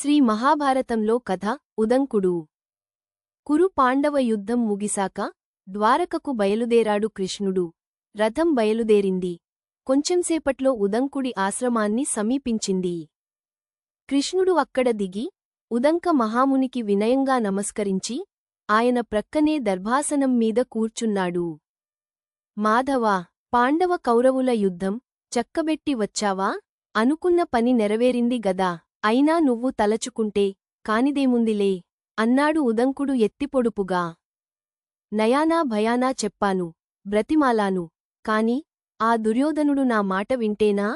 శ్రీ మహాభారతంలో కథ ఉదంకుడు. కురు పాండవ యుద్ధం ముగిసాక ద్వారకకు బయలుదేరాడు కృష్ణుడు. రథం బయలుదేరింది. కొంచెంసేపట్లో ఉదంకుడి ఆశ్రమాన్ని సమీపించింది. కృష్ణుడు అక్కడ దిగి ఉదంక మహామునికి వినయంగా నమస్కరించి ఆయన ప్రక్కనే దర్భాసనం మీద కూర్చున్నాడు. మాధవా పాండవ కౌరవుల యుద్ధం చక్కబెట్టి వచ్చావా? అనుకున్న పని నెరవేరింది గదా? అయినా నువ్వు తలచుకుంటే కానిదేముందిలే అన్నాడు ఉదంకుడు ఎత్తిపొడుపుగా. నయానా భయానా చెప్పాను బ్రతిమాలాను కాని ఆ దుర్యోధనుడు నా మాట వింటేనా?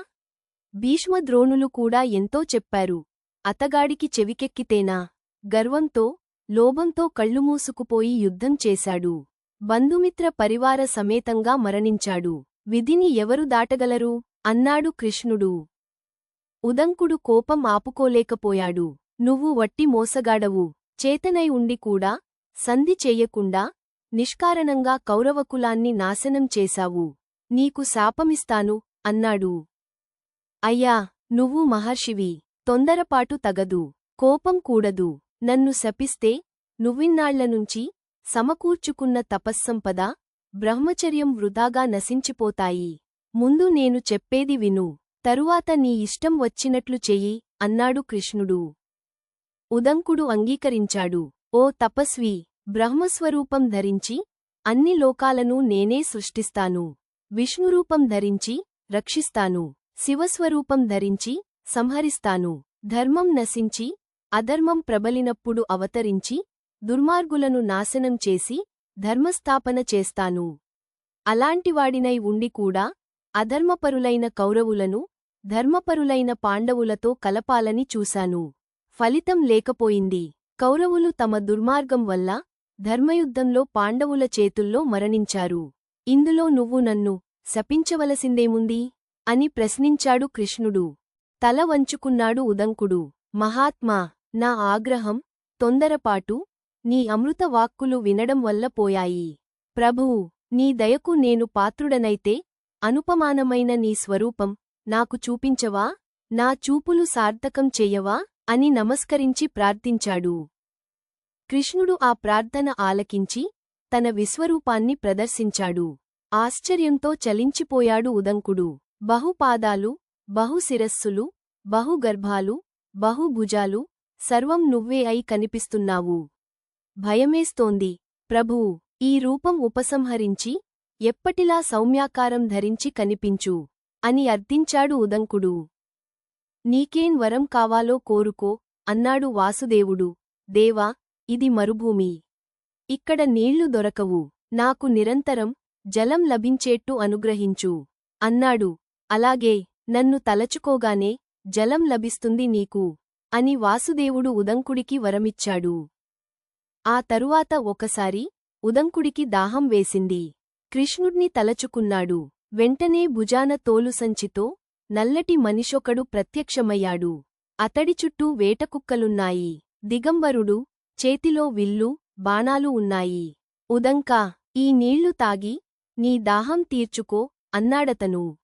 భీష్మద్రోణులు కూడా ఎంతో చెప్పారు అతగాడికి చెవికెక్కితేనా? గర్వంతో లోభంతో కళ్ళుమూసుకుపోయి యుద్ధం చేశాడు. బంధుమిత్ర పరివార సమేతంగా మరణించాడు. విధిని ఎవరు దాటగలరు? అన్నాడు కృష్ణుడు. ఉదంకుడు కోపం ఆపుకోలేకపోయాడు. నువ్వు వట్టి మోసగాడవు. చేతనై ఉండి కూడా సంధి చెయ్యకుండా నిష్కారణంగా కౌరవకులాన్ని నాశనం చేశావు. నీకు శాపమిస్తాను అన్నాడు. అయ్యా నువ్వు మహర్షివి. తొందరపాటు తగదు. కోపం కూడదు. నన్ను శపిస్తే నువ్విన్నాళ్ళనుంచి సమకూర్చుకున్న తపస్సంపద బ్రహ్మచర్యం వృధాగా నశించిపోతాయి. ముందు నేను చెప్పేది విను. తరువాత నీ ఇష్టం వచ్చినట్లు చెయ్యి అన్నాడు కృష్ణుడు. ఉదంకుడు అంగీకరించాడు. ఓ తపస్వి బ్రహ్మస్వరూపం ధరించి అన్ని లోకాలను నేనే సృష్టిస్తాను. విష్ణురూపం ధరించి రక్షిస్తాను. శివస్వరూపం ధరించి సంహరిస్తాను. ధర్మం నశించి అధర్మం ప్రబలినప్పుడు అవతరించి దుర్మార్గులను నాశనం చేసి ధర్మస్థాపన చేస్తాను. అలాంటివాడినై ఉండి కూడా అధర్మపరులైన కౌరవులను ధర్మపరులైన పాండవులతో కలపాలని చూశాను. ఫలితం లేకపోయింది. కౌరవులు తమ దుర్మార్గం వల్ల ధర్మయుద్ధంలో పాండవుల చేతుల్లో మరణించారు. ఇందులో నువ్వు నన్ను శపించవలసిందేముంది? అని ప్రశ్నించాడు కృష్ణుడు. తల వంచుకున్నాడు ఉదంకుడు. మహాత్మా నా ఆగ్రహం తొందరపాటు నీ అమృత వాక్కులు వినడం వల్ల పోయాయి. ప్రభూ నీ దయకు నేను పాత్రుడనైతే అనుపమానమైన నీ స్వరూపం నాకు చూపించవా? నా చూపులు సార్థకం చెయ్యవా అని నమస్కరించి ప్రార్థించాడు. కృష్ణుడు ఆ ప్రార్థన ఆలకించి తన విశ్వరూపాన్ని ప్రదర్శించాడు. ఆశ్చర్యంతో చలించిపోయాడు ఉదంకుడు. బహుపాదాలు బహుశిరస్సులు బహుగర్భాలు బహుభుజాలు సర్వం నువ్వే అయి కనిపిస్తున్నావు. భయమేస్తోంది. ప్రభువు ఈ రూపం ఉపసంహరించి ఎప్పటిలా సౌమ్యాకారం ధరించి కనిపించు. అని అర్థించాడు ఉదంకుడు. నీకేం వరం కావాలో కోరుకో అన్నాడు వాసుదేవుడు. దేవా ఇది మరుభూమి. ఇక్కడ నీళ్ళు దొరకవు. నాకు నిరంతరం జలం లభించేట్టు అనుగ్రహించు అన్నాడు. అలాగే నన్ను తలచుకోగానే జలం లభిస్తుంది నీకు అని వాసుదేవుడు ఉదంకుడికి వరమిచ్చాడు. ఆ తరువాత ఒకసారి ఉదంకుడికి దాహం వేసింది. కృష్ణుడ్ని తలచుకున్నాడు. వెంటనే భుజాన తోలుసంచితో నల్లటి మనిషొకడు ప్రత్యక్షమయ్యాడు. అతడి చుట్టూ వేటకుక్కలున్నాయి. దిగంబరుడు చేతిలో విల్లు బాణాలు ఉన్నాయి. ఉదంకా ఈ నీళ్ళు తాగి నీ దాహం తీర్చుకో అన్నాడతను.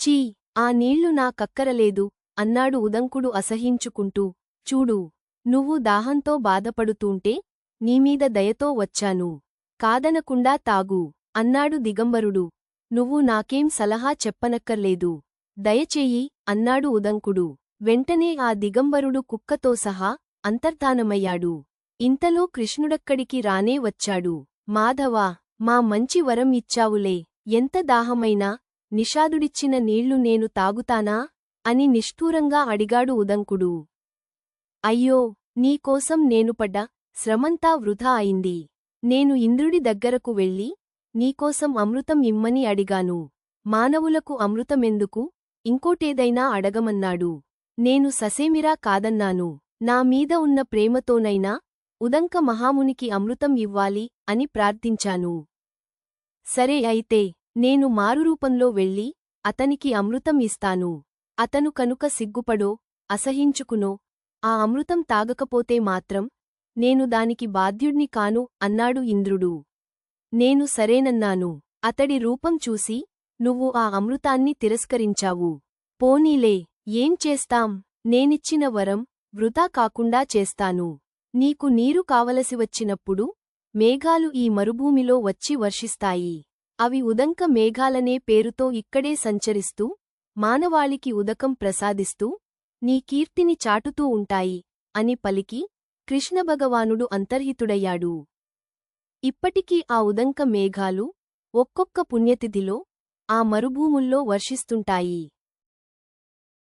చీ ఆ నీళ్ళు నా కక్కరలేదు అన్నాడు ఉదంకుడు అసహించుకుంటూ. చూడు నువ్వు దాహంతో బాధపడుతూంటే నీమీద దయతో వచ్చాను. కాదనకుండా తాగు అన్నాడు దిగంబరుడు. నువ్వు నాకేం సలహా చెప్పనక్కర్లేదు. దయచేయి అన్నాడు ఉదంకుడు. వెంటనే ఆ దిగంబరుడు కుక్కతో సహా అంతర్ధానమయ్యాడు. ఇంతలో కృష్ణుడక్కడికి రానే వచ్చాడు. మాధవా మా మంచి వరం ఇచ్చావులే. ఎంత దాహమైనా నిషాదుడిచ్చిన నీళ్ళు నేను తాగుతానా? అని నిష్ఠూరంగా అడిగాడు ఉదంకుడు. అయ్యో నీకోసం నేను పడ్డ శ్రమంతా వృధా అయింది. నేను ఇంద్రుడి దగ్గరకు వెళ్ళి నీకోసం అమృతం ఇమ్మని అడిగాను. మానవులకు అమృతమెందుకు? ఇంకోటేదైనా అడగమన్నాడు. నేను ససేమిరా కాదన్నాను. నా మీద ఉన్న ప్రేమతోనైనా ఉదంక మహామునికి అమృతం ఇవ్వాలి అని ప్రార్థించాను. సరే అయితే నేను మారురూపంలో వెళ్ళి అతనికి అమృతం ఇస్తాను. అతను కనుక సిగ్గుపడో అసహించుకునో ఆ అమృతం తాగకపోతే మాత్రం నేను దానికి బాధ్యుణ్ణి కాను అన్నాడు ఇంద్రుడు. నేను సరేనన్నాను. అతడి రూపం చూసి నువ్వు ఆ అమృతాన్ని తిరస్కరించావు. పోనీలే ఏం చేస్తాం? నేనిచ్చిన వరం వృధా కాకుండా చేస్తాను. నీకు నీరు కావలసి వచ్చినప్పుడు మేఘాలు ఈ మరుభూమిలో వచ్చి వర్షిస్తాయి. అవి ఉదంక మేఘాలనే పేరుతో ఇక్కడే సంచరిస్తూ మానవాళికి ఉదకం ప్రసాదిస్తూ నీ కీర్తిని చాటుతూ ఉంటాయి అని పలికి కృష్ణభగవానుడు అంతర్హితుడయ్యాడు. ఇప్పటికీ ఆ ఉదంక మేఘాలు ఒక్కొక్క పుణ్యతిథిలో ఆ మరుభూముల్లో వర్షిస్తుంటాయి.